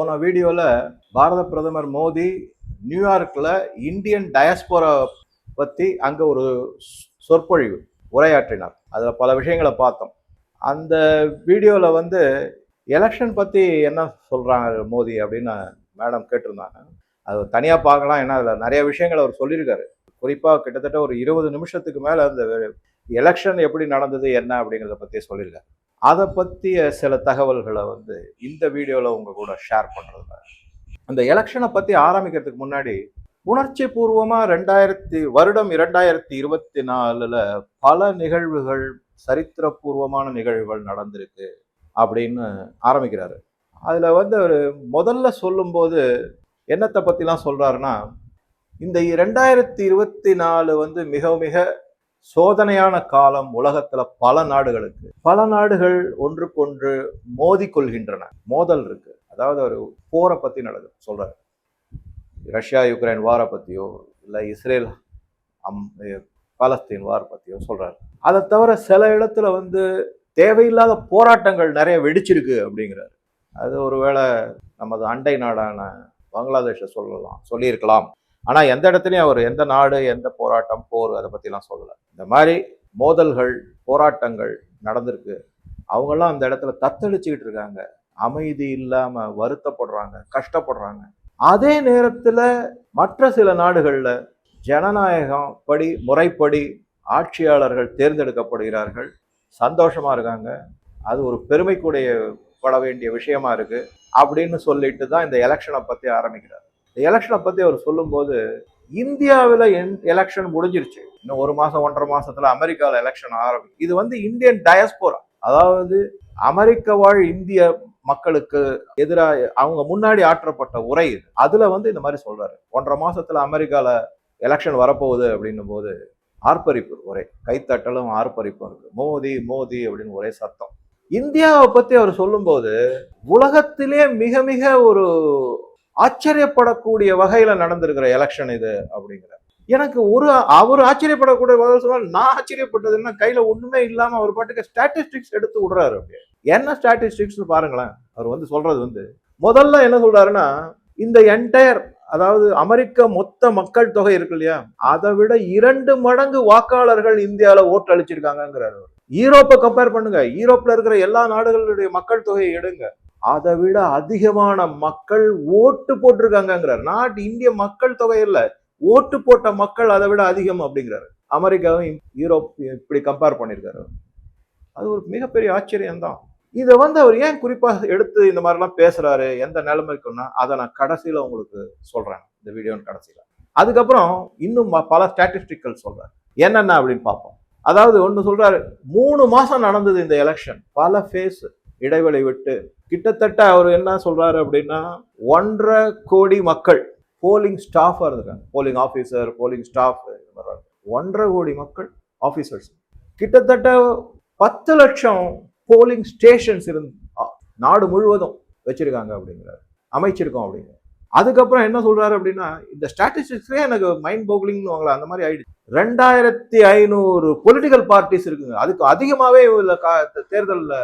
போன வீடியோவில் பாரத பிரதமர் மோடி நியூயார்க்கில் இந்தியன் டயஸ்போரா பற்றி அங்கே ஒரு சொற்பொழிவு உரையாற்றினார். அதில் பல விஷயங்களை பார்த்தோம். அந்த வீடியோவில் வந்து எலெக்ஷன் பற்றி என்ன சொல்கிறாங்க மோடி அப்படின்னு மேடம் கேட்டிருந்தாங்க. அது தனியாக பார்க்கலாம். ஏன்னா அதில் நிறைய விஷயங்கள் அவர் சொல்லியிருக்காரு. குறிப்பாக கிட்டத்தட்ட ஒரு இருபது நிமிஷத்துக்கு மேலே அந்த எலெக்ஷன் எப்படி நடந்தது என்ன அப்படிங்கிறத பற்றி சொல்லியிருக்காரு. அதை பற்றிய சில தகவல்களை வந்து இந்த வீடியோவில் உங்கள் கூட ஷேர் பண்ணுறதுல அந்த எலெக்ஷனை பற்றி ஆரம்பிக்கிறதுக்கு முன்னாடி உணர்ச்சி பூர்வமாக ரெண்டாயிரத்தி வருடம் இரண்டாயிரத்தி இருபத்தி நாலில் பல நிகழ்வுகள் சரித்திரபூர்வமான நிகழ்வுகள் நடந்திருக்கு அப்படின்னு ஆரம்பிக்கிறாரு. அதில் வந்து அவர் முதல்ல சொல்லும்போது என்னத்தை பற்றிலாம் சொல்கிறாருன்னா இந்த ரெண்டாயிரத்தி இருபத்தி நாலு வந்து மிக மிக சோதனையான காலம் உலகத்துல பல நாடுகளுக்கு. பல நாடுகள் ஒன்றுக்கொன்று மோதி கொள்கின்றன. மோதல் இருக்கு. அதாவது ஒரு போரை பத்தி நடக்குது. சொல்றாரு. ரஷ்யா யுக்ரைன் வாரை பத்தியோ இல்லை இஸ்ரேல் அம் பாலஸ்தீன் வார் பத்தியோ சொல்றாரு. அதை தவிர சில இடத்துல வந்து தேவையில்லாத போராட்டங்கள் நிறைய வெடிச்சிருக்கு அப்படிங்கிறாரு. அது ஒருவேளை நமது அண்டை நாடான பங்களாதேஷை சொல்லலாம் சொல்லியிருக்கலாம். ஆனால் எந்த இடத்துலையும் அவர் எந்த நாடு எந்த போராட்டம் போர் அதை பற்றிலாம் சொல்லலை. இந்த மாதிரி மோதல்கள் போராட்டங்கள் நடந்திருக்கு. அவங்கெல்லாம் அந்த இடத்துல தத்தளிச்சுக்கிட்டு இருக்காங்க. அமைதி இல்லாமல் வருத்தப்படுறாங்க கஷ்டப்படுறாங்க. அதே நேரத்தில் மற்ற சில நாடுகளில் ஜனநாயகம் படி முறைப்படி ஆட்சியாளர்கள் தேர்ந்தெடுக்கப்படுகிறார்கள். சந்தோஷமாக இருக்காங்க. அது ஒரு பெருமைக்குடைய பட வேண்டிய விஷயமா இருக்குது அப்படின்னு சொல்லிட்டு தான் இந்த எலெக்ஷனை பற்றி ஆரம்பிக்கிறார். இந்த எலெக்ஷனை பற்றி அவர் சொல்லும்போது இந்தியாவில் எலெக்ஷன் முடிஞ்சிருச்சு. இன்னும் ஒரு மாதம் ஒன்றரை மாசத்துல அமெரிக்காவில் எலெக்ஷன் ஆரம்பிக்கும் இது வந்து இந்தியன் டயஸ்போரா அதாவது அமெரிக்க வாழ் இந்திய மக்களுக்கு எதிராக அவங்க முன்னாடி ஆற்றப்பட்ட உரை இது. அதுல வந்து இந்த மாதிரி சொல்றாரு. ஒன்றரை மாசத்துல அமெரிக்கால எலெக்ஷன் வரப்போகுது அப்படின்னும் போது ஆர்ப்பரிப்பு ஒரே கைத்தட்டலும் ஆர்ப்பரிப்பும் இருக்கு. மோதி மோதி அப்படின்னு ஒரே சத்தம். இந்தியாவை பத்தி அவர் சொல்லும்போது உலகத்திலே மிக மிக ஒரு ஆச்சரியப்படக்கூடிய வகையில நடந்திருக்கிற எலெக்ஷன் இது அப்படிங்கிற. எனக்கு ஒரு அவர் ஆச்சரியப்படக்கூடிய வகையில் சொன்னால் நான் ஆச்சரியப்பட்டதுன்னா கையில ஒண்ணுமே இல்லாம அவர் பாட்டுக்கு ஸ்டாட்டிஸ்டிக்ஸ் எடுத்து விடுறாரு அப்படியே. என்ன ஸ்டாட்டிஸ்டிக்ஸ்னு பாருங்களேன். அவர் வந்து சொல்றது வந்து முதல்ல என்ன சொல்றாருன்னா இந்த என்டையர் அதாவது அமெரிக்க மொத்த மக்கள் தொகை இருக்கு இல்லையா? அதை விட இரண்டு மடங்கு வாக்காளர்கள் இந்தியாவில் ஓட்டு அளிச்சிருக்காங்கிறாரு ஈரோப்பை கம்பேர் பண்ணுங்க. ஈரோப்பில் இருக்கிற எல்லா நாடுகளுடைய மக்கள் தொகையை எடுங்க. அதை விட அதிகமான மக்கள் ஓட்டு போட்டிருக்காங்கிறார் நாட்டு இந்திய மக்கள் தொகை இல்ல ஓட்டு போட்ட மக்கள் அதை விட அதிகம் அப்படிங்கிறாரு. அமெரிக்காவும் யூரோப் இப்படி கம்பேர் பண்ணியிருக்காரு. அது ஒரு மிகப்பெரிய ஆச்சரியம்தான். இதை வந்து அவர் ஏன் குறிப்பாக எடுத்து இந்த மாதிரிலாம் பேசுறாரு? எந்த நிலைமைக்குன்னா அதை நான் கடைசியில் உங்களுக்கு சொல்றேன். இந்த வீடியோன்னு கடைசியில். அதுக்கப்புறம் இன்னும் பல ஸ்டாட்டிஸ்டிக்கல் சொல்றாரு. என்னென்ன அப்படின்னு பார்ப்போம். அதாவது ஒன்று சொல்றாரு மூணு மாசம் நடந்தது இந்த எலெக்ஷன் பல ஃபேஸ் இடைவெளி விட்டு கிட்டத்தட்ட அவர் என்ன சொல்கிறாரு அப்படின்னா ஒன்றரை கோடி மக்கள் போலிங் ஸ்டாஃபாக இருந்திருக்காங்க. போலிங் ஆஃபீஸர் போலிங் ஸ்டாஃப் ஒன்றரை கோடி மக்கள் ஆஃபீஸர்ஸ் கிட்டத்தட்ட பத்து லட்சம் போலிங் ஸ்டேஷன்ஸ் இருந்து நாடு முழுவதும் வச்சிருக்காங்க அப்படிங்கிறார். அமைச்சிருக்கோம் அப்படிங்கிற அதுக்கப்புறம் என்ன சொல்கிறாரு அப்படின்னா இந்த ஸ்டாட்டிஸ்டிக்ஸ்லேயே எனக்கு மைண்ட் போக்லிங்னு வாங்கலாம் அந்த மாதிரி ஆயிடுச்சு. ரெண்டாயிரத்தி ஐநூறு பொலிட்டிக்கல் பார்ட்டிஸ் இருக்குங்க. அதுக்கு அதிகமாகவே தேர்தலில்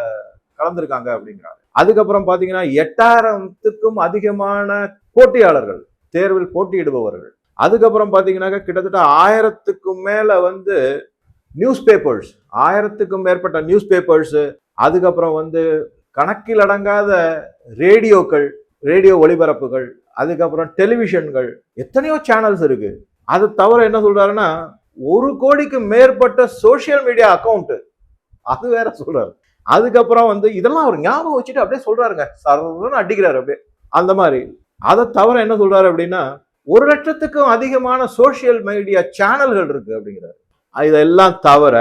கலந்துருக்காங்க அப்படிங்கிறாரு. அதுக்கப்புறம் பார்த்தீங்கன்னா எட்டாயிரத்துக்கும் அதிகமான போட்டியாளர்கள் தேர்வில் போட்டியிடுபவர்கள். அதுக்கப்புறம் பார்த்தீங்கன்னாக்கா கிட்டத்தட்ட ஆயிரத்துக்கும் மேல வந்து நியூஸ் பேப்பர்ஸ் ஆயிரத்துக்கும் மேற்பட்ட நியூஸ் பேப்பர்ஸ் அதுக்கப்புறம் வந்து கணக்கில் அடங்காத ரேடியோக்கள் ரேடியோ ஒளிபரப்புகள் அதுக்கப்புறம் டெலிவிஷன்கள் எத்தனையோ சேனல்ஸ் இருக்கு. அது தவிர என்ன சொல்றாருன்னா ஒரு கோடிக்கு மேற்பட்ட சோசியல் மீடியா அக்கௌண்ட் அது வேற சொல்றாரு. அதுக்கப்புறம் வந்து இதெல்லாம் அவர் ஞாபகம் வச்சுட்டு அப்படியே சொல்றாருங்க. சர்வன்னு அடிக்கிறாரு அப்படியே. அந்த மாதிரி. அதை தவிர என்ன சொல்றாரு அப்படின்னா ஒரு லட்சத்துக்கும் அதிகமான சோசியல் மீடியா சேனல்கள் இருக்கு அப்படிங்கிறாரு. இதெல்லாம் தவிர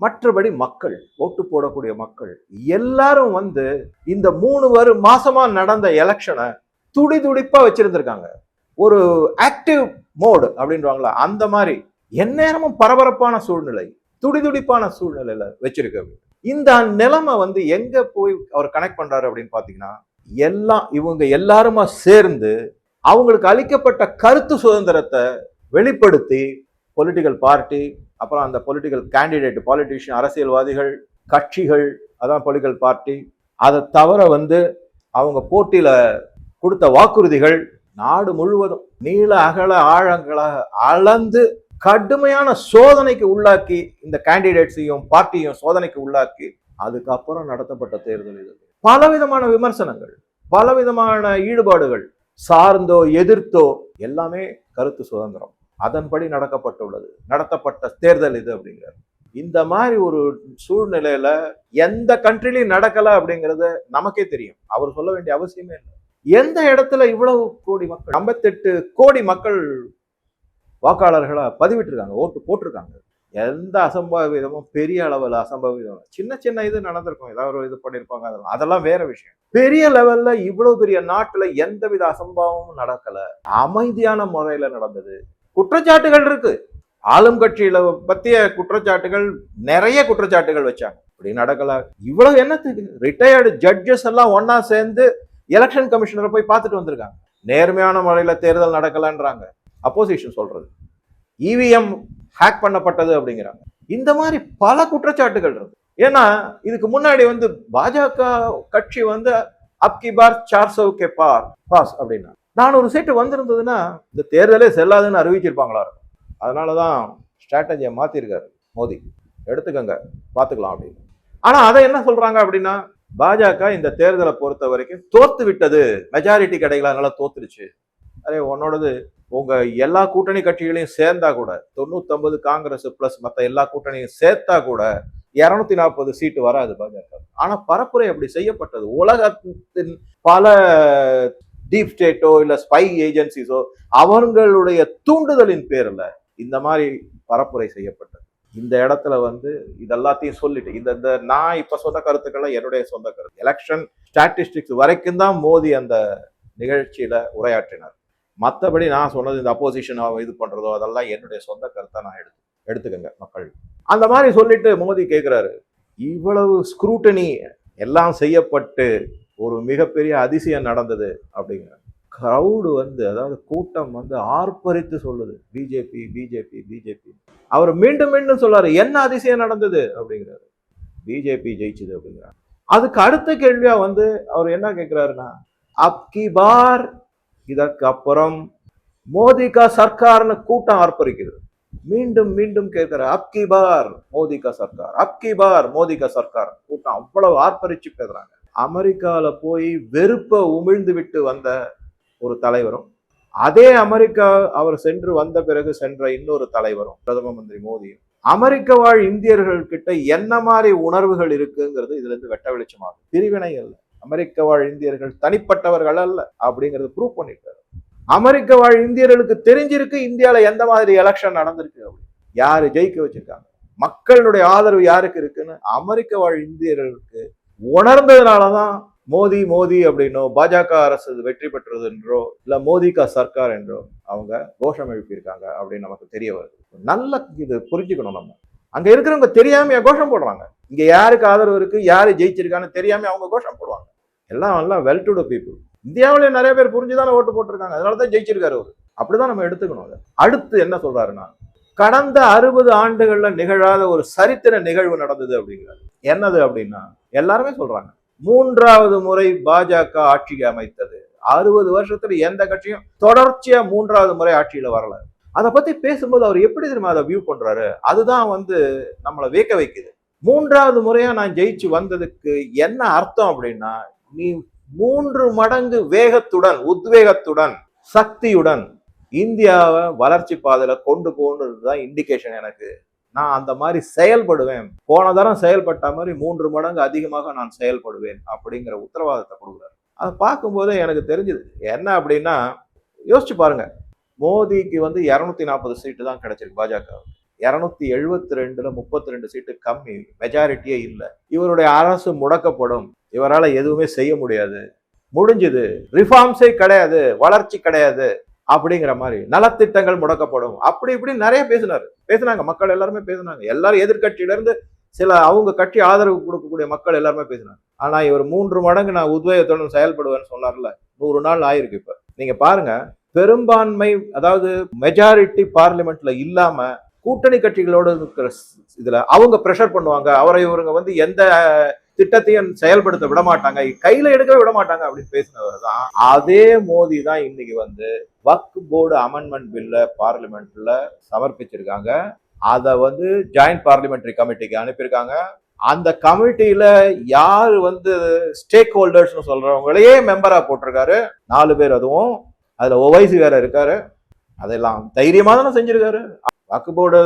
மற்றபடி மக்கள் ஓட்டு போடக்கூடிய மக்கள் எல்லாரும் வந்து இந்த மூணு வரு மாசமா நடந்த எலெக்ஷனை துடி துடிப்பா வச்சிருந்திருக்காங்க. ஒரு ஆக்டிவ் மோடு அப்படின்றாங்களா? அந்த மாதிரி எந்நேரமும் பரபரப்பான சூழ்நிலை துடிதுடிப்பான சூழ்நிலையில வச்சிருக்கு இந்த நிலைமை வந்து எங்க போய் அவர் கனெக்ட் பண்றாரு அப்படின்னு பாத்தீங்கன்னா எல்லாம் இவங்க எல்லாருமா சேர்ந்து அவங்களுக்கு அளிக்கப்பட்ட கருத்து சுதந்திரத்தை வெளிப்படுத்தி பொலிட்டிக்கல் பார்ட்டி அப்புறம் அந்த பொலிட்டிக்கல் கேண்டிடேட் பாலிட்டிஷியன் அரசியல்வாதிகள் கட்சிகள் அதான் பொலிட்டிக்கல் பார்ட்டி அதை தவிர வந்து அவங்க போட்டியில் கொடுத்த வாக்குறுதிகள் நாடு முழுவதும் நீள அகல ஆழங்களாக அளந்து கடுமையான சோதனைக்கு உள்ளாக்கி இந்த கேண்டிடேட்ஸையும் பார்ட்டியும் சோதனைக்கு உள்ளாக்கி அதுக்கப்புறம் நடத்தப்பட்ட தேர்தல் இது. பலவிதமான விமர்சனங்கள் பலவிதமான ஈடுபாடுகள் சார்ந்தோ எதிர்த்தோ எல்லாமே கருத்து சுதந்திரம். அதன்படி நடக்கப்பட்டுள்ளது. நடத்தப்பட்ட தேர்தல் இது அப்படிங்கிறார். இந்த மாதிரி ஒரு சூழ்நிலையில எந்த கண்ட்ரிலையும் நடக்கல அப்படிங்கறத நமக்கே தெரியும். அவர் சொல்ல வேண்டிய அவசியமே இல்லை. எந்த இடத்துல இவ்வளவு கோடி மக்கள் ஐம்பத்தெட்டு கோடி மக்கள் வாக்காளர்களாக பதிவிட்டிருக்காங்க ஓட்டு போட்டிருக்காங்க. எந்த அசம்பாவிதமும் பெரிய அளவில் அசம்பாவிதம். சின்ன சின்ன இது நடந்திருக்கும். ஏதாவது ஒரு இது பண்ணியிருப்பாங்க அதெல்லாம் அதெல்லாம் வேற விஷயம். பெரிய லெவல்ல இவ்வளவு பெரிய நாட்டுல எந்தவித அசம்பாவமும் நடக்கல. அமைதியான முறையில் நடந்தது. குற்றச்சாட்டுகள் இருக்கு. ஆளும் கட்சியில பத்திய குற்றச்சாட்டுகள் நிறைய குற்றச்சாட்டுகள் வச்சாங்க. இப்படி நடக்கல. இவ்வளவு என்னத்துக்கு? ரிட்டையர்டு ஜட்ஜஸ் எல்லாம் ஒன்னா சேர்ந்து எலெக்ஷன் கமிஷனரை போய் பார்த்துட்டு வந்திருக்காங்க. நேர்மையான முறையில் தேர்தல் நடக்கலன்றாங்க. அப்போசிஷன் சொல்றது. இவிஎம் ஹேக் பண்ணப்பட்டது அப்படிங்கிறாங்க. இந்த மாதிரி பல குற்றச்சாட்டுகள் இருக்கு. ஏன்னா இதுக்கு முன்னாடி வந்து பாஜக கட்சி வந்து அப்கி பார் சார் சௌ கே பார் பாஸ் அப்படின்னா நானூறு சீட்டு வந்திருந்ததுன்னா இந்த தேர்தலே செல்லாதுன்னு அறிவிச்சிருப்பாங்களா? இருக்கும் அதனாலதான் ஸ்ட்ராட்டஜியை மாற்றிருக்காரு மோடி. எடுத்துக்கங்க பார்த்துக்கலாம் அப்படின்னு. ஆனால் அதை என்ன சொல்கிறாங்க அப்படின்னா பாஜக இந்த தேர்தலை பொறுத்த வரைக்கும் தோத்து விட்டது மெஜாரிட்டி கிடைக்கல தோத்துருச்சு. அதே உன்னோடது உங்கள் எல்லா கூட்டணி கட்சிகளையும் சேர்ந்தா கூட தொண்ணூத்தொன்பது காங்கிரஸ் ப்ளஸ் மற்ற எல்லா கூட்டணியும் சேர்த்தா கூட இரநூத்தி நாற்பது சீட்டு வராது பாஜக. ஆனால் பரப்புரை அப்படி செய்யப்பட்டது. உலகத்தின் பல டீப் ஸ்டேட்டோ இல்லை ஸ்பை ஏஜென்சிஸோ அவர்களுடைய தூண்டுதலின் பேரில் இந்த மாதிரி பரப்புரை செய்யப்பட்டது. இந்த இடத்துல வந்து இதெல்லாத்தையும் சொல்லிட்டு இந்த இந்த நான் இப்போ சொன்ன கருத்துக்களை என்னுடைய சொந்த கருத்து. எலெக்ஷன் ஸ்டாட்டிஸ்டிக்ஸ் வரைக்கும் தான் மோடி அந்த நிகழ்ச்சியில் உரையாற்றினார். மற்றபடி நான் சொன்னது இந்த அப்போசிஷன் இது பண்ணுறதோ அதெல்லாம் என்னுடைய சொந்த கருத்தை நான் எடுத்து எடுத்துக்கங்க மக்கள். அந்த மாதிரி சொல்லிட்டு மோடி கேட்குறாரு இவ்வளவு ஸ்க்ரூட்டனி எல்லாம் செய்யப்பட்டு ஒரு மிகப்பெரிய அதிசயம் நடந்தது அப்படிங்கிற க்ரௌடு வந்து அதாவது கூட்டம் வந்து ஆர்ப்பரித்து சொல்லுது. பிஜேபி பிஜேபி பிஜேபி அவர் மீண்டும் மீண்டும் சொல்றாரு என்ன அதிசயம் நடந்தது? அப்படிங்கிறாரு. பிஜேபி ஜெயிச்சுது அப்படிங்கிறார். அதுக்கு அடுத்த கேள்வியா வந்து அவர் என்ன கேட்கிறாருன்னா அப்கி பார் இதற்கு அப்புறம் மோதிகா சர்க்கார்னு கூட்டம் ஆர்ப்பரிக்கிறது. மீண்டும் மீண்டும் கேட்கிற அப்கி பார் மோதிகா சர்க்கார் அப்கி பார் மோதிகா சர்க்கார் கூட்டம் அவ்வளவு ஆர்ப்பரிச்சு பேசுறாங்க. அமெரிக்கால போய் வெறுப்ப உமிழ்ந்து விட்டு வந்த ஒரு தலைவரும் அதே அமெரிக்கா அவர் சென்று வந்த பிறகு சென்ற இன்னொரு தலைவரும் பிரதம மந்திரி மோடியும். அமெரிக்க வாழ் இந்தியர்கள் கிட்ட என்ன மாதிரி உணர்வுகள் இருக்குங்கிறது இதுல இருந்து வெட்ட வெளிச்சமாகும் பிரிவினை இல்லை அமெரிக்க வாழ் இந்தியர்கள் தனிப்பட்டவர்கள் அல்ல அப்படிங்கறது ப்ரூவ் பண்ணிட்டாரு. அமெரிக்க வாழ் இந்தியர்களுக்கு தெரிஞ்சிருக்கு இந்தியாவில் எந்த மாதிரி எலெக்ஷன் நடந்திருக்கு அப்படின்னு. யாரு ஜெயிக்க வச்சிருக்காங்க? மக்களுடைய ஆதரவு யாருக்கு இருக்குன்னு அமெரிக்க வாழ் இந்தியர்களுக்கு உணர்ந்ததுனாலதான் மோடி மோடி அப்படின்னோ பாஜக அரசு வெற்றி பெற்றது என்றோ இல்ல மோதிகா சர்க்கார் என்றோ அவங்க கோஷம் எழுப்பியிருக்காங்க அப்படின்னு நமக்கு தெரிய வருது. நல்ல இது புரிஞ்சுக்கணும் நம்ம. அங்க இருக்கிறவங்க தெரியாமையா கோஷம் போடுறாங்க. இங்க யாருக்கு ஆதரவு இருக்கு யாரு ஜெயிச்சிருக்கான்னு தெரியாம அவங்க கோஷம் போடுவாங்க. எல்லாம் எல்லாம் வெல் டு டு பீப்புள் இந்தியாவிலே நிறைய பேர் புரிஞ்சுதான் ஓட்டு போட்டிருக்காங்க. அதனாலதான் ஜெயிச்சிருக்காரு அவர். அப்படிதான் நம்ம எடுத்துக்கணும் அதை. அடுத்து என்ன சொல்றாருன்னா கடந்த அறுபது ஆண்டுகளில் நிகழாத ஒரு சரித்திர நிகழ்வு நடந்தது அப்படிங்கிறாரு. என்னது அப்படின்னா எல்லாருமே சொல்றாங்க. மூன்றாவது முறை பாஜக ஆட்சிக்கு அமைத்தது. அறுபது வருஷத்துல எந்த கட்சியும் தொடர்ச்சியா மூன்றாவது முறை ஆட்சியில வரல. அதை பத்தி பேசும்போது அவர் எப்படி தெரியுமா அதை வியூ பண்றாரு? அதுதான் வந்து நம்மளை வியக்க வைக்குது. மூன்றாவது முறையா நான் ஜெயிச்சு வந்ததுக்கு என்ன அர்த்தம் அப்படின்னா நீ மூன்று மடங்கு வேகத்துடன் உத்வேகத்துடன் சக்தியுடன் இந்தியாவை வளர்ச்சி பாதையில கொண்டு போகணுன்றது தான் இண்டிகேஷன் எனக்கு. நான் அந்த மாதிரி செயல்படுவேன். போன தரம் செயல்பட்ட மாதிரி மூன்று மடங்கு அதிகமாக நான் செயல்படுவேன் அப்படிங்கிற உத்தரவாதத்தை கொடுக்குறாரு. அதை பார்க்கும்போது எனக்கு தெரிஞ்சுது. என்ன அப்படின்னா யோசிச்சு பாருங்க. மோடிக்கு வந்து இரநூத்தி நாற்பது சீட்டு தான் கிடைச்சிருக்கு பாஜக இரநூத்தி எழுபத்தி ரெண்டுல முப்பத்தி ரெண்டு சீட்டு கம்மி. மெஜாரிட்டியே இல்லை. இவருடைய அரசு முடக்கப்படும். இவரால் எதுவுமே செய்ய முடியாது. முடிஞ்சுது. ரிஃபார்ம்ஸே கிடையாது. வளர்ச்சி கிடையாது. அப்படிங்கிற மாதிரி நலத்திட்டங்கள் முடக்கப்படும். அப்படி இப்படி நிறைய பேசினார். பேசினாங்க. மக்கள் எல்லாருமே பேசினாங்க. எல்லாரும் எதிர்கட்சியிலேருந்து சில அவங்க கட்சி ஆதரவு கொடுக்கக்கூடிய மக்கள் எல்லாருமே பேசினாங்க. ஆனால் இவர் மூன்று மடங்கு நான் உத்வேகத்துடன் செயல்படுவேன்னு சொன்னார்ல. நூறு நாள் ஆயிருக்கு இப்போ. நீங்கள் பாருங்க. பெரும்பான்மை அதாவது மெஜாரிட்டி பார்லிமெண்ட்ல இல்லாமல் கூட்டணி கட்சிகளோடு இருக்கிற இதில் அவங்க ப்ரெஷர் பண்ணுவாங்க. அவரை இவருங்க வந்து எந்த திட்டத்தையும் செயல்படுத்த விட மாட்டாங்க கையில எடுக்கவே விட மாட்டாங்க அப்படின்னு பேசினவர் தான். அதே மோதி தான் இன்னைக்கு வந்து வக் போர்டு அமெண்ட்மெண்ட் பில்ல பார்லிமெண்ட்ல சமர்ப்பிச்சிருக்காங்க. அதை வந்து ஜாயிண்ட் பார்லிமெண்டரி கமிட்டிக்கு அனுப்பியிருக்காங்க. அந்த கமிட்டியில யார் வந்து ஸ்டேக் ஹோல்டர்ஸ்னு சொல்றவங்களையே மெம்பரா போட்டிருக்காரு. நாலு பேர் அதுவும். அதுல ஒவைசி வேற இருக்காரு. அதெல்லாம் தைரியமா தானே செஞ்சிருக்காரு. வாக்கு போர்டு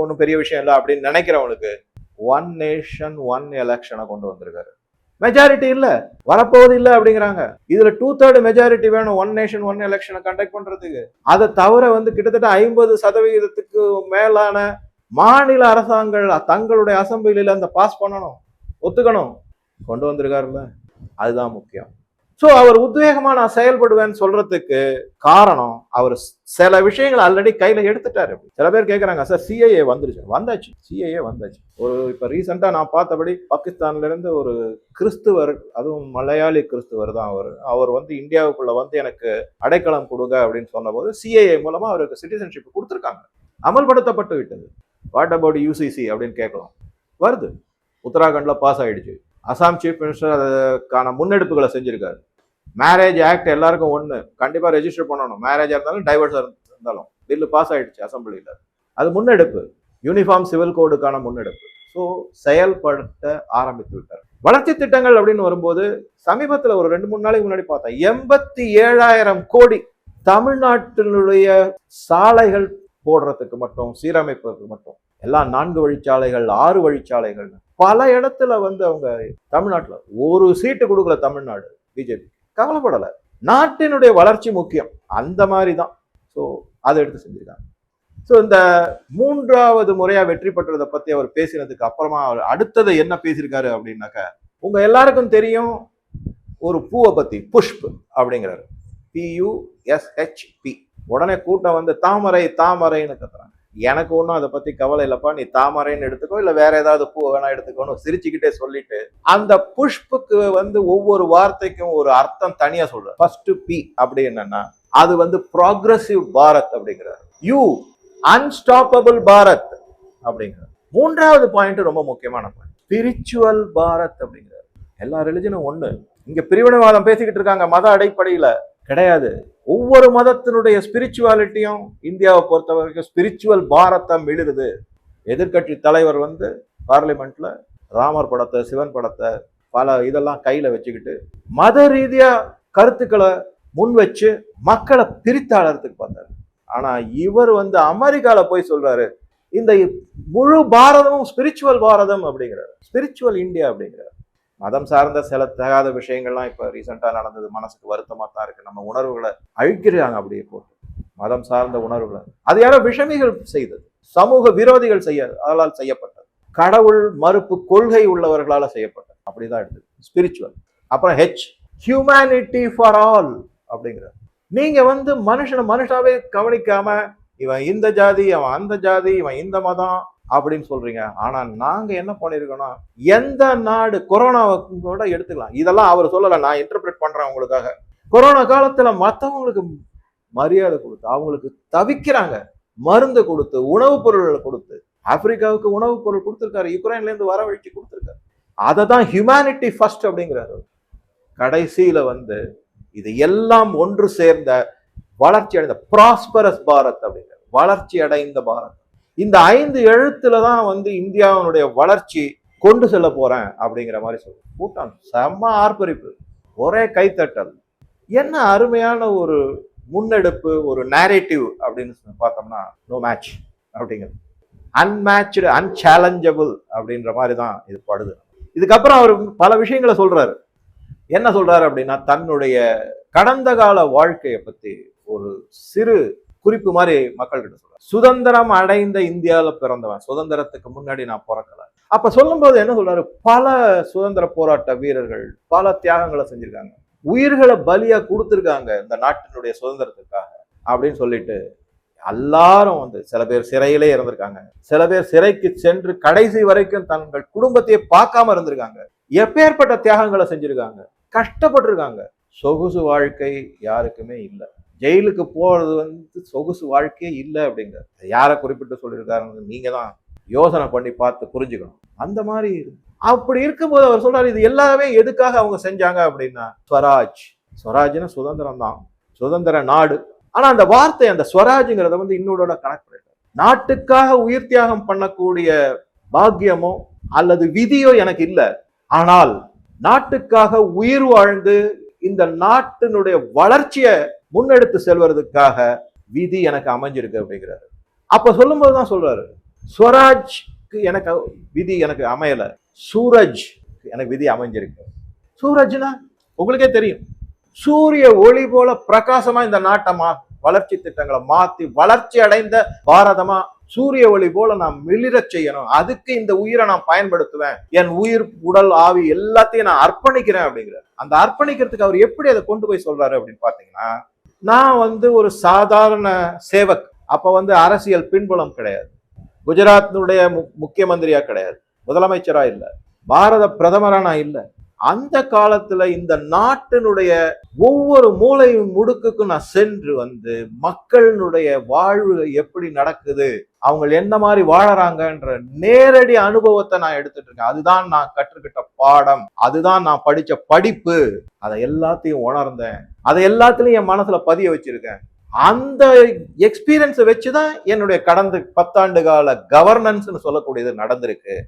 ஒன்றும் பெரிய விஷயம் இல்லை அப்படின்னு நினைக்கிறவனுக்கு ஒன் நேஷன் ஒன் எலெக்ஷனை கொண்டு வந்திருக்காரு. மெஜாரிட்டி இல்ல. வரப்போகுது இல்ல அப்படிங்கிறாங்க. இதுல டூ தேர்ட் மெஜாரிட்டி வேணும் ஒன் நேஷன் ஒன் எலெக்ஷனை கண்டக்ட் பண்றதுக்கு. அதை தவிர வந்து கிட்டத்தட்ட ஐம்பது சதவிகிதத்துக்கு மேலான மாநில அரசாங்கங்கள் தங்களுடைய அசம்பிளில அந்த பாஸ் பண்ணணும். ஒத்துக்கணும். கொண்டு வந்திருக்காருல்ல. அதுதான் முக்கியம். ஸோ அவர் உத்வேகமாக நான் செயல்படுவேன்னு சொல்றதுக்கு காரணம் அவர் சில விஷயங்களை ஆல்ரெடி கையில் எடுத்துட்டாரு சில பேர் கேட்குறாங்க சார் சிஐஏ வந்துருச்சு. வந்தாச்சு. சிஐஏ வந்தாச்சு. ஒரு இப்போ ரீசெண்டாக நான் பார்த்தபடி பாகிஸ்தான்லேருந்து ஒரு கிறிஸ்துவர் அதுவும் மலையாளி கிறிஸ்துவர் தான் அவர். அவர் வந்து இந்தியாவுக்குள்ள வந்து எனக்கு அடைக்கலம் கொடுங்க அப்படின்னு சொன்னபோது சிஐஏ மூலமாக அவருக்கு சிட்டிசன்ஷிப் கொடுத்துருக்காங்க. அமல்படுத்தப்பட்டு விட்டது. வாட் அபவுட் யூசிசி அப்படின்னு கேட்கலாம். வருது. உத்தராகண்டில் பாஸ் ஆகிடுச்சு அசாம் சீஃப் மினிஸ்டர் அதுக்கான முன்னெடுப்புகளை செஞ்சுருக்காரு. மேரேஜ் ஆக்ட் எல்லாருக்கும் ஒன்று கண்டிப்பாக ரெஜிஸ்டர் பண்ணணும். மேரேஜாக இருந்தாலும் டைவர்ஸாக இருந்தாலும். பில்லு பாஸ் ஆகிடுச்சு அசம்பிளியில் அது முன்னெடுப்பு. யூனிஃபார்ம் சிவில் கோடுக்கான முன்னெடுப்பு. ஸோ செயல்படுத்த ஆரம்பித்து விட்டார். வளர்ச்சி திட்டங்கள் அப்படின்னு வரும்போது சமீபத்தில் ஒரு ரெண்டு மூணு நாளைக்கு முன்னாடி பார்த்தேன் எண்பத்தி ஏழாயிரம் கோடி தமிழ்நாட்டினுடைய சாலைகள் போடுறதுக்கு மட்டும் சீரமைப்பதற்கு மட்டும் எல்லாம் நான்கு வழிச்சாலைகள் ஆறு வழிச்சாலைகள் பல இடத்துல வந்து அவங்க தமிழ்நாட்டில் ஒரு சீட்டு கொடுக்கல தமிழ்நாடு பிஜேபி கவலைப்படலை. நாட்டினுடைய வளர்ச்சி முக்கியம். அந்த மாதிரி தான் ஸோ அதை எடுத்து செஞ்சுருக்காங்க. ஸோ இந்த மூன்றாவது முறையாக வெற்றி பெற்றதை பற்றி அவர் பேசினதுக்கு அப்புறமா அவர் அடுத்தது என்ன பேசியிருக்காரு அப்படின்னாக்க உங்கள் எல்லாருக்கும் தெரியும் ஒரு பூவை பற்றி புஷ்ப் அப்படிங்கிறாரு. பியூஎஸ்ஹெச்பி உடனே கூட்டம் வந்து தாமரை தாமரைன்னு கத்துறாங்க. எனக்கு ஒன்றும் அதை பற்றி கவலை இல்லைப்பா. நீ தாமரைன்னு எடுத்துக்கோ இல்லை வேற ஏதாவது பூ வேணா எடுத்துக்கோன்னு சிரிச்சுக்கிட்டே சொல்லிட்டு அந்த புஷ்புக்கு வந்து ஒவ்வொரு வார்த்தைக்கும் ஒரு அர்த்தம் தனியாக சொல்ற ஃபர்ஸ்ட் பி அப்படி என்னன்னா அது வந்து ப்ராக்ரஸிவ் பாரத் அப்படிங்கிறார். யூ அன்ஸ்டாப்பபிள் பாரத் அப்படிங்கிறார். மூன்றாவது பாயிண்ட் ரொம்ப முக்கியமான பாயிண்ட் ஸ்பிரிச்சுவல் பாரத் அப்படிங்கிறார். எல்லா ரிலிஜனும் ஒன்று இங்கே பிரிவினைவாதம் பேசிக்கிட்டு இருக்காங்க மத அடிப்படையில். கிடையாது. ஒவ்வொரு மதத்தினுடைய ஸ்பிரிச்சுவாலிட்டியும் இந்தியாவை பொறுத்த வரைக்கும் ஸ்பிரிச்சுவல் பாரத்தம் விழுது எதிர்கட்சி தலைவர் வந்து பார்லிமெண்ட்ல ராமர் படத்தை சிவன் படத்தை பல இதெல்லாம் கையில வச்சுக்கிட்டு மத ரீதியா கருத்துக்களை முன் வச்சு மக்களை பிரித்தாளத்துக்கு பார்த்தாரு. ஆனா இவர் வந்து அமெரிக்கால போய் சொல்றாரு இந்த முழு பாரதமும் ஸ்பிரிச்சுவல் பாரதம் அப்படிங்கிறார். ஸ்பிரிச்சுவல் இந்தியா அப்படிங்கிறார். மதம் சார்ந்த சில தகாத விஷயங்கள்லாம் இப்போ ரீசெண்டாக நடந்தது. மனசுக்கு வருத்தமாக தான் இருக்குது நம்ம உணர்வுகளை அழிக்கிறாங்க அப்படியே போட்டு. மதம் சார்ந்த உணர்வுகளை. அது யாரோ விஷமிகள் செய்தது. சமூக விரோதிகள் செய்ய அதனால் செய்யப்பட்டது. கடவுள் மறுப்பு கொள்கை உள்ளவர்களால் செய்யப்பட்டது. அப்படிதான் எடுத்தது ஸ்பிரிச்சுவல் அப்புறம் ஹெச் ஹியூமனிட்டி ஃபார் ஆல் அப்படிங்கிறார். நீங்க வந்து மனுஷனை மனுஷாவே கவனிக்காம இவன் இந்த ஜாதி அவன் அந்த ஜாதி இவன் இந்த மதம் அப்படின்னு சொல்றீங்க. ஆனா நாங்க என்ன பண்ணிருக்கோம்னா எந்த நாடு கொரோனாவை கூட எடுத்துக்கலாம். இதெல்லாம் அவர் சொல்லல நான் இன்டர்பிரேட் பண்றேன் உங்களுக்காக. கொரோனா காலத்துல மத்தவங்களுக்கு மரியாதை கொடுத்து அவங்களுக்கு தவிக்கிறாங்க. மருந்து கொடுத்து உணவுப் பொருள்களை கொடுத்து. ஆப்பிரிக்காவுக்கு உணவுப் பொருள் கொடுத்துருக்காரு. யுக்ரைன்ல இருந்து வரவழைச்சு கொடுத்துருக்காரு. அதை தான் ஹியூமனிட்டி ஃபர்ஸ்ட் அப்படிங்கிறாரு கடைசியில வந்து இது எல்லாம் ஒன்று சேர்ந்த வளர்ச்சி அடைந்த ப்ராஸ்பரஸ் பாரத் அப்படிங்கிற வளர்ச்சி அடைந்த பாரத். இந்த ஐந்து எழுத்துல தான் வந்து இந்தியாவினுடைய வளர்ச்சி கொண்டு செல்ல போறேன் அப்படிங்கிற மாதிரி சொல்லுது கூட்டம் செம்ம ஆர்ப்பரிப்பு. ஒரே கைத்தட்டல். என்ன அருமையான ஒரு முன்னெடுப்பு ஒரு நேரேட்டிவ் அப்படின்னு பார்த்தோம்னா நோ மேட்ச் அப்படிங்கிறது. அன்மேட்ச்டு அன்சேலஞ்சபிள் அப்படின்ற மாதிரி தான் இது படுது. இதுக்கப்புறம் அவர் பல விஷயங்களை சொல்றாரு. என்ன சொல்றாரு அப்படின்னா தன்னுடைய கடந்த கால வாழ்க்கையை பத்தி ஒரு சிறு குறிப்பு மாதிரி மக்கள்கிட்ட சொல்றாரு சுதந்திரம் அடைந்த இந்தியாவில் பிறந்தவன் சுதந்திரத்துக்கு முன்னாடி நான் பிறக்கல. அப்ப சொல்லும்போது என்ன சொல்றாரு? பல சுதந்திர போராட்ட வீரர்கள் பல தியாகங்களை செஞ்சிருக்காங்க. உயிர்களை பலியா கொடுத்துருக்காங்க இந்த நாட்டினுடைய சுதந்திரத்துக்காக அப்படின்னு சொல்லிட்டு எல்லாரும் வந்து சில பேர் சிறையிலே இருந்திருக்காங்க. சில பேர் சிறைக்கு சென்று கடைசி வரைக்கும் தங்கள் குடும்பத்தையே பார்க்காம இருந்திருக்காங்க. எப்பேற்பட்ட தியாகங்களை செஞ்சிருக்காங்க. கஷ்டப்பட்டிருக்காங்க. சொகுசு வாழ்க்கை யாருக்குமே இல்லை. ஜெயிலுக்கு போகிறது வந்து சொகுசு வாழ்க்கையே இல்லை அப்படிங்கிறது யாரை குறிப்பிட்டு சொல்லியிருக்காருன்னு நீங்கள் தான் யோசனை பண்ணி பார்த்து புரிஞ்சுக்கணும். அந்த மாதிரி அப்படி இருக்கும்போது அவர் சொல்கிறார் இது எல்லாமே எதுக்காக அவங்க செஞ்சாங்க அப்படின்னா ஸ்வராஜ். ஸ்வராஜ்னா சுதந்திரம் தான். சுதந்திர நாடு. ஆனால் அந்த வார்த்தை அந்த ஸ்வராஜுங்கிறத வந்து இன்னொட கனெக்ட் பண்ணிட்டார். நாட்டுக்காக உயிர் தியாகம் பண்ணக்கூடிய பாக்கியமோ அல்லது விதியோ எனக்கு இல்லை. ஆனால் நாட்டுக்காக உயிர் வாழ்ந்து இந்த நாட்டினுடைய வளர்ச்சியை முன்னெடுத்து செல்வதற்காக விதி எனக்கு அமைஞ்சிருக்கு அப்படிங்கிறாரு. அப்போ சொல்லும்போது தான் சொல்றாரு ஸ்வராஜ்க்கு எனக்கு விதி எனக்கு அமையலை. சூரஜ் எனக்கு விதி அமைஞ்சிருக்கு. சூரஜ்னா உங்களுக்கே தெரியும். சூரிய ஒளி போல பிரகாசமா இந்த நாட்டை மா வளர்ச்சி திட்டங்களை மாத்தி வளர்ச்சி அடைந்த பாரதமா சூரிய ஒளி போல நான் மிளிரச் செய்யணும். அதுக்கு இந்த உயிரை நான் பயன்படுத்துவேன். என் உயிர் உடல் ஆவி எல்லாத்தையும் நான் அர்ப்பணிக்கிறேன் அப்படிங்கிறார். அந்த அர்ப்பணிக்கிறதுக்கு அவர் எப்படி அதை கொண்டு போய் சொல்றாரு அப்படின்னு பாத்தீங்கன்னா நான் வந்து ஒரு சாதாரண சேவக். அப்போ வந்து அரசியல் பின்புலம் கிடையாது. குஜராத்தினுடைய மு- முக்கியமந்திரியா கிடையாது. முதலமைச்சரா இல்லை. பாரத பிரதமரா நான் இல்லை. அந்த காலத்துல இந்த நாட்டினுடைய ஒவ்வொரு மூலையும் முடுக்குக்கும் நான் சென்று வந்து மக்களினுடைய வாழ்வு எப்படி நடக்குது அவங்க என்ன மாதிரி வாழறாங்கன்ற நேரடி அனுபவத்தை நான் எடுத்துட்டு இருக்கேன். அதுதான் நான் கற்றுக்கிட்ட பாடம். அதுதான் நான் படிச்ச படிப்பு. அதை எல்லாத்தையும் உணர்ந்தேன். அதை எல்லாத்துலயும் என் மனசுல பதிய வச்சிருக்கேன். அந்த எக்ஸ்பீரியன்ஸை வச்சுதான் என்னுடைய கடந்த பத்தாண்டு கால கவர்னன்ஸ்னு சொல்லக்கூடியது நடந்திருக்கு.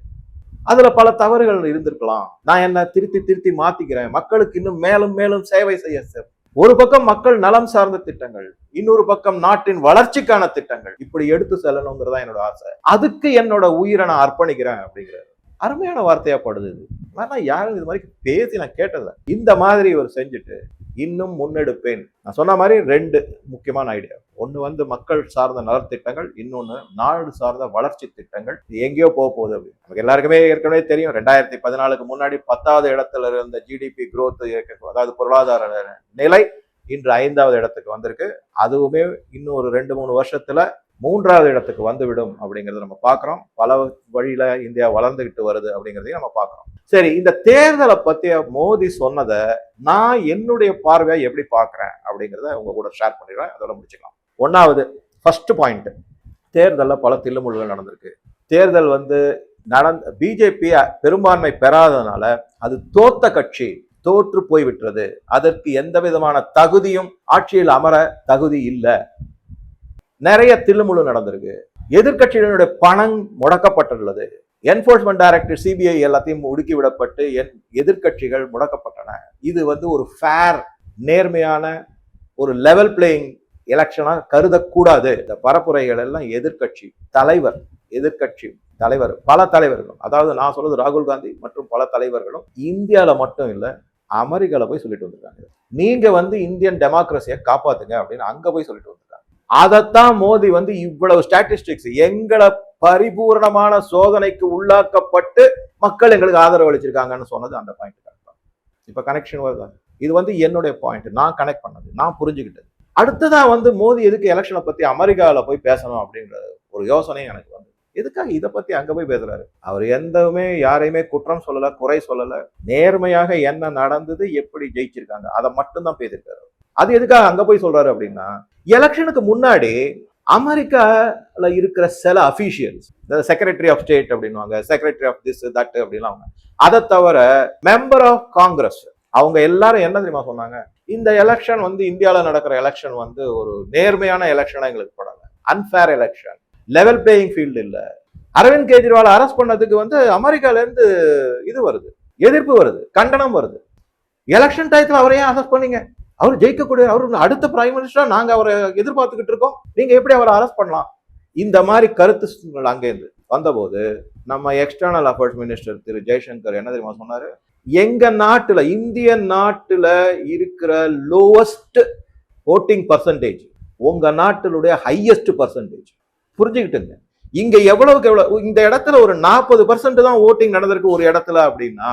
அதுல பல தவறுகள் இருந்திருக்கலாம். நான் என்ன திருத்தி திருத்தி மாத்திக்கிறேன். மக்களுக்கு இன்னும் மேலும் மேலும் சேவை செய்ய செ- ஒரு பக்கம் மக்கள் நலம் சார்ந்த திட்டங்கள் இன்னொரு பக்கம் நாட்டின் வளர்ச்சிக்கான திட்டங்கள். இப்படி எடுத்து செல்லணுங்கிறதா என்னோட ஆசை. அதுக்கு என்னோட உயிரை நான் அர்ப்பணிக்கிறேன் அப்படிங்கிறது அருமையான வார்த்தையா படுது இது. ஆனா யாரும் இது மாதிரி பேசி நான் கேட்டதில்லை. இந்த மாதிரி இவர் செஞ்சுட்டு இன்னும் முன்னெடுப்பேன். நான் சொன்ன மாதிரி ரெண்டு முக்கியமான ஐடியா ஒன்று வந்து மக்கள் சார்ந்த நலத்திட்டங்கள் இன்னொன்று நாடு சார்ந்த வளர்ச்சி திட்டங்கள். இது எங்கேயோ போக போகுது அப்படின்னு. நமக்கு எல்லாருக்குமே ஏற்கனவே தெரியும். ரெண்டாயிரத்தி பதினாலுக்கு முன்னாடி பத்தாவது இடத்துல இருந்த ஜிடிபி குரோத் அதாவது பொருளாதார நிலை இன்று ஐந்தாவது இடத்துக்கு வந்திருக்கு. அதுவுமே இன்னும் ஒரு ரெண்டு மூணு வருஷத்துல மூன்றாவது இடத்துக்கு வந்துவிடும் அப்படிங்கிறத நம்ம பார்க்குறோம். பல வழியில் இந்தியா வளர்ந்துக்கிட்டு வருது அப்படிங்கிறதையும் நம்ம பார்க்குறோம். சரி இந்த தேர்தலை பற்றிய மோடி சொன்னதை நான் என்னுடைய பார்வையை எப்படி பார்க்குறேன் அப்படிங்கிறத உங்க கூட ஷேர் பண்ணிடுறேன். அதோட முடிச்சுக்கலாம். ஒன்றாவது ஃபர்ஸ்ட் பாயிண்ட் தேர்தலில் பல தில்லுமுழுகள் நடந்திருக்கு. தேர்தல் வந்து நடந்த பிஜேபி பெரும்பான்மை பெறாததுனால அது தோத்த கட்சி தோற்று போய்விட்டது. அதற்கு எந்த விதமான தகுதியும் ஆட்சியில் அமர தகுதி இல்லை. நிறைய தில்லுமுழு நடந்திருக்கு. எதிர்க்கட்சிகளுடைய பணம் முடக்கப்பட்டுள்ளது. என்போர்ஸ்மெண்ட் டைரக்டர் சிபிஐ எல்லாத்தையும் ஒடுக்கிவிடப்பட்டு என் எதிர்க்கட்சிகள் முடக்கப்பட்டன. இது வந்து ஒரு ஃபேர் நேர்மையான ஒரு லெவல் பிளேயிங் எலெக்ஷனாக கருதக்கூடாது. இந்த பரப்புரைகள் எல்லாம் எதிர்க்கட்சி தலைவர் எதிர்க்கட்சி தலைவர் பல தலைவர்களும் அதாவது நான் சொல்றது ராகுல் காந்தி மற்றும் பல தலைவர்களும் இந்தியாவில் மட்டும் இல்லை அமெரிக்காவில் போய் சொல்லிட்டு வந்திருக்காங்க. நீங்கள் வந்து இந்தியன் டெமோக்ரஸியை காப்பாத்துங்க அப்படின்னு அங்கே போய் சொல்லிட்டு வந்திருக்காங்க. அதைத்தான் மோடி வந்து இவ்வளவு ஸ்டாட்டிஸ்டிக்ஸ் எங்களை பரிபூரணமான சோதனைக்கு உள்ளாக்கப்பட்டு மக்கள் எங்களுக்கு ஆதரவு அளிச்சிருக்காங்கன்னு சொன்னது அந்த பாயிண்ட் தான் இப்போ கனெக்ஷன் வருதா? இது வந்து என்னுடைய பாயிண்ட் நான் கனெக்ட் பண்ணது. நான் புரிஞ்சுக்கிட்டது. அடுத்ததான் வந்து மோடி எதுக்கு எலெக்ஷனை பத்தி அமெரிக்காவில் போய் பேசணும் அப்படின்ற ஒரு யோசனையும் எனக்கு வந்து எதுக்காக இதை பத்தி அங்க போய் பேசுறாரு? அவர் எந்தவுமே யாரையுமே குற்றம் சொல்லல குறை சொல்லல. நேர்மையாக என்ன நடந்தது எப்படி ஜெயிச்சிருக்காங்க அதை மட்டும்தான் பேசியிருக்காரு அது எதுக்காக அங்க போய் சொல்றாரு அப்படின்னா எலெக்ஷனுக்கு முன்னாடி அமெரிக்கால இருக்கிற சில அபிஷியல்ஸ் செக்ரட்டரி ஆஃப் ஸ்டேட் அப்படின்வாங்க செக்ரட்டரி ஆஃப் திஸ் தட் அப்படின்லாம் அவங்க. அதை தவிர மெம்பர் ஆஃப் காங்கிரஸ் அவங்க எல்லாரும் என்ன தெரியுமா சொன்னாங்க? இந்த எலெக்ஷன் வந்து இந்தியாவில் நடக்கிற எலெக்ஷன் வந்து ஒரு நேர்மையான எலெக்ஷனாக எங்களுக்கு படல unfair election level playing field இல்லை. அரவிந்த் கெஜ்ரிவால் அரெஸ்ட் பண்ணதுக்கு வந்து அமெரிக்காலேருந்து இது வருது. எதிர்ப்பு வருது. கண்டனம் வருது. எலெக்ஷன் டயத்தில் அவரையும் ஏன் அரெஸ்ட் பண்ணீங்க? அவர் ஜெயிக்கக்கூடிய அவர் அடுத்த பிரைம் மினிஸ்டரா நாங்க அவரை எதிர்பார்த்துக்கிட்டு இருக்கோம். நீங்க எப்படி அவரை அரெஸ்ட் பண்ணலாம்? இந்த மாதிரி கருத்து அங்கேருந்து வந்தபோது நம்ம எக்ஸ்டர்னல் அஃபேர்ஸ் மினிஸ்டர் திரு ஜெய்சங்கர் என்ன தெரியுமா சொன்னாரு? எங்க நாட்டுல இந்திய நாட்டுல இருக்கிற லோவஸ்ட் ஓட்டிங் பர்சன்டேஜ் உங்க நாட்டினுடைய ஹையஸ்ட் பர்சன்டேஜ் புரிஞ்சுக்கிட்டுங்க. இங்க எவ்வளவுக்கு எவ்வளவு இந்த இடத்துல ஒரு நாற்பது பர்சன்ட் தான் ஓட்டிங் நடந்திருக்கு ஒரு இடத்துல அப்படின்னா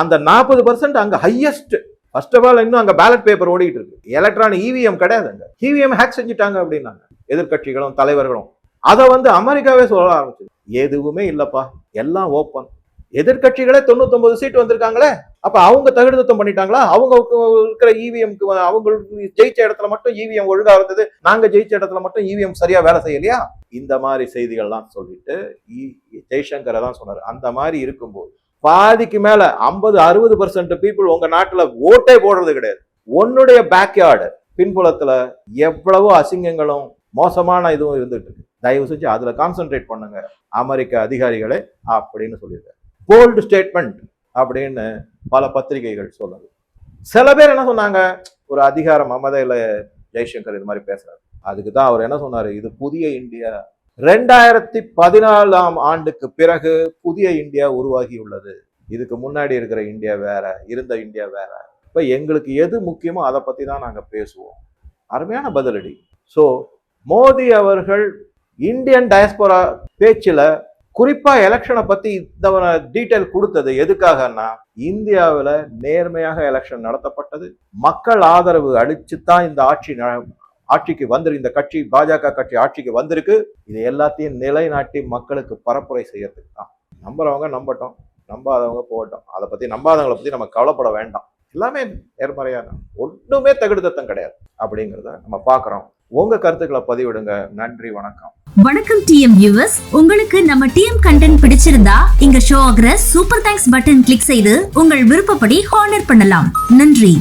அந்த நாற்பது பர்சன்ட் அங்க ஹையஸ்ட் ஃபர்ஸ்ட் ஆஃப் ஆல் இன்னும் அங்கே பேலட் பேப்பர் ஓடிட்டு இருக்கு. எலக்ட்ரானிக் இவிஎம் கிடையாது அங்கே. இவிஎம் ஹேக் செஞ்சுட்டாங்க அப்படின்னாங்க. எதிர்க்கட்சிகளும் தலைவர்களும். அதை வந்து அமெரிக்காவே சொல்ல ஆரம்பிச்சு எதுவுமே இல்லைப்பா. எல்லாம் ஓப்பன் எதிர்க்கட்சிகளே தொண்ணூத்தொன்பது சீட் வந்திருக்காங்களே. அப்ப அவங்க தகுதித்தம் பண்ணிட்டாங்களா? அவங்க இருக்கிற இவிஎம்க்கு அவங்களுக்கு ஜெயிச்ச இடத்துல மட்டும் இவிஎம் ஒழுங்கா இருந்தது. நாங்க ஜெயிச்ச இடத்துல மட்டும் இவிஎம் சரியா வேலை செய்யலையா? இந்த மாதிரி செய்திகள்லாம் சொல்லிட்டு இ- ஜெய்சங்கரை தான் சொன்னார். அந்த மாதிரி இருக்கும்போது பாதிக்கு மேல ஐம்பது அறுபது பர்சன்ட் பீப்புள் உங்க நாட்டுல ஓட்டே போடுறது கிடையாது. உன்னுடைய பேக்யார்டு பின்புலத்துல எவ்வளவோ அசிங்கங்களும் மோசமான இதுவும் இருந்துட்டு இருக்கு. தயவு செஞ்சு அதுல கான்சென்ட்ரேட் பண்ணுங்க. அமெரிக்க அதிகாரிகளே அப்படின்னு சொல்லியிருக்காரு. போல்டு ஸ்டேட்மெண்ட் அப்படின்னு பல பத்திரிகைகள் சொல்லுது. சில பேர் என்ன சொன்னாங்க? ஒரு அதிகார மமதையில ஜெய்சங்கர் இது மாதிரி பேசுறாரு. அதுக்கு தான் அவர் என்ன சொன்னாரு? இது புதிய இந்தியா ரெண்டாயிரத்தி பதினாலாம் ஆண்டுக்கு பிறகு புதிய இந்தியா உருவாகியுள்ளது. இதுக்கு முன்னாடி இருக்கிற இந்தியா வேற இருந்த இந்தியா வேற. இப்ப எங்களுக்கு எது முக்கியமோ அதை பத்தி தான் நாங்கள் பேசுவோம். அருமையான பதிலடி. ஸோ மோடி அவர்கள் இந்தியன் டயஸ்போரா பேச்சில் குறிப்பாக எலெக்ஷனை பற்றி இந்த டீட்டெயில் கொடுத்தது எதுக்காகன்னா இந்தியாவில் நேர்மையாக எலெக்ஷன் நடத்தப்பட்டது. மக்கள் ஆதரவு அளிச்சு தான் இந்த ஆட்சி ந- ஆட்சிக்கு வந்திருக்கு இந்த கட்சி பாஜக கட்சி ஆட்சிக்கு வந்திருக்கு. இது எல்லாத்தையும் நிலைநாட்டி மக்களுக்கு பரப்புரை செய்யறதுக்கு தான். நம்புறவங்க நம்பட்டும் நம்பாதவங்க போகட்டும். அதை பத்தி நம்பாதவங்களை பத்தி நம்ம கவலைப்பட வேண்டாம். எல்லாமே நேர்மறையான ஒன்றுமே தகுடுதத்தம் கிடையாது அப்படிங்கிறத நம்ம பார்க்குறோம் உங்க கருத்துக்களை பதிவிடுங்க. நன்றி வணக்கம். வணக்கம் டிஎம் வியூவர்ஸ் உங்களுக்கு நம்ம டிஎம் கண்டென்ட் பிடிச்சிருந்தா இங்க ஷோ ஆகிற சூப்பர் தேங்க்ஸ் பட்டன் கிளிக் செய்து உங்கள் விருப்பப்படி ஹானர் பண்ணலாம். நன்றி.